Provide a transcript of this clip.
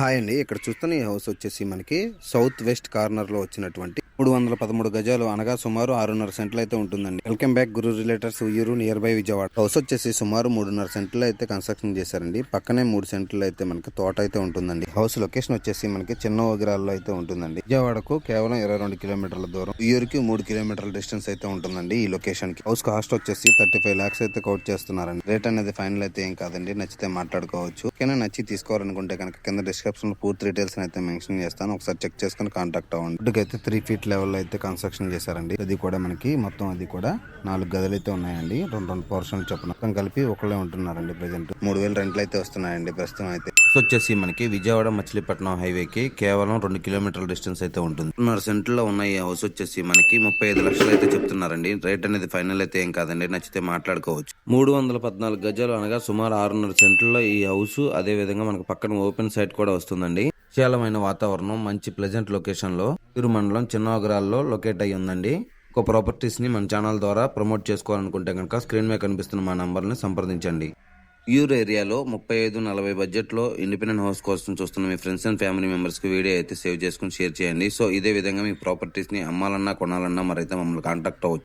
Hi అండి. ఇక్కడ చూస్తున్న ఈ హౌస్ వచ్చేసి మనకి సౌత్ వెస్ట్ కార్నర్లో వచ్చినటువంటి మూడు వందల పదమూడు గజాలు అనగా సుమారు ఆరున్నర సెంట్లు అయితే ఉంటుందండి. Welcome back Guru realtors Vuyyuru near by Vijayawada. House వచ్చేసి సుమారు మూడున్నర సెంట్లు అయితే కన్స్ట్రక్షన్ చేశారండి. పక్కనే మూడు సెంట్లు అయితే మనకి తోట అయితే ఉంటుందండి. హౌస్ లొకేషన్ వచ్చేసి మనకి చిన్న ఓగిరాల్లో అయితే ఉంటుందండి. విజయవాడకు కేవలం ఇరవై రెండు కిలోమీటర్ల దూరం ఉయ్యూరుకి మూడు కిలోమీటర్ల డిస్టెన్స్ అయితే ఉంటుందండి ఈ లొకేషన్కి హౌస్ కాస్ట్ వచ్చేసి థర్టీ ఫైవ్ లాక్స్ అయితే కౌట్ చేస్తున్నారండి. రేట్ అనేది ఫైనల్ అయితే ఏం కాదండి నచ్చితే మాట్లాడుకోవచ్చు. ఓకేనా నచ్చి తీసుకోవాలనుకుంటే కనుక కింద డిస్క్రిప్షన్లో పూర్తి డీటెయిల్స్ అయితే మెన్షన్ చేస్తాను. ఒకసారి చెక్ చేసుకుని కాంటాక్ట్ అవ్వండి. అయితే త్రీ ఫీట్ లెవెల్ అయితే కన్స్ట్రక్షన్ చేశారండి. అది కూడా మనకి మొత్తం అది కూడా నాలుగు గదులు అయితే ఉన్నాయండి. రెండు రెండు పోర్షన్లు చొప్పున మొత్తం కలిపి ఒకళ్ళే ఉంటున్నారండి ప్రజెంట్. మూడు వేల రెంట్లు అయితే వస్తున్నాయండి ప్రస్తుతం అయితే. వచ్చేసి మనకి విజయవాడ మచిలీపట్నం హైవేకి కేవలం రెండు కిలోమీటర్ల డిస్టెన్స్ అయితే ఉంటుంది. రెండు సెంటర్లో ఉన్న ఈ హౌస్ వచ్చేసి మనకి ముప్పై ఐదు లక్షలు అయితే చెప్తున్నారండి. రేట్ అనేది ఫైనల్ అయితే ఏం కాదండి. నచ్చితే మాట్లాడుకోవచ్చు. మూడు వందల పద్నాలుగు గజాలు అనగా సుమారు ఆరున్నర సెంట్లలో ఈ హౌస్ అదే విధంగా మనకు పక్కన ఓపెన్ సైట్ కూడా వస్తుందండి. విశాలమైన వాతావరణం మంచి ప్లెజెంట్ లొకేషన్లో తిరుమండలం చిన్నగరాల్లో లొకేట్ అయ్యి ఉందండి. ఒక ప్రాపర్టీస్ని మన ఛానల్ ద్వారా ప్రమోట్ చేసుకోవాలనుకుంటే కనుక స్క్రీన్ మీద కనిపిస్తున్న మా నంబర్ని సంప్రదించండి. యూర్ ఏరియాలో ముప్పై ఐదు నలభై బడ్జెట్లో ఇండిపెండెంట్ హౌస్ కోసం చూస్తున్న మీ ఫ్రెండ్స్ అండ్ ఫ్యామిలీ మెంబర్స్కి వీడియో అయితే సేవ్ చేసుకుని షేర్ చేయండి. సో ఇదే విధంగా మీ ప్రాపర్టీస్ని అమ్మాలన్నా కొనాలన్నా మరైతే మమ్మల్ని కాంటాక్ట్ అవ్వచ్చు.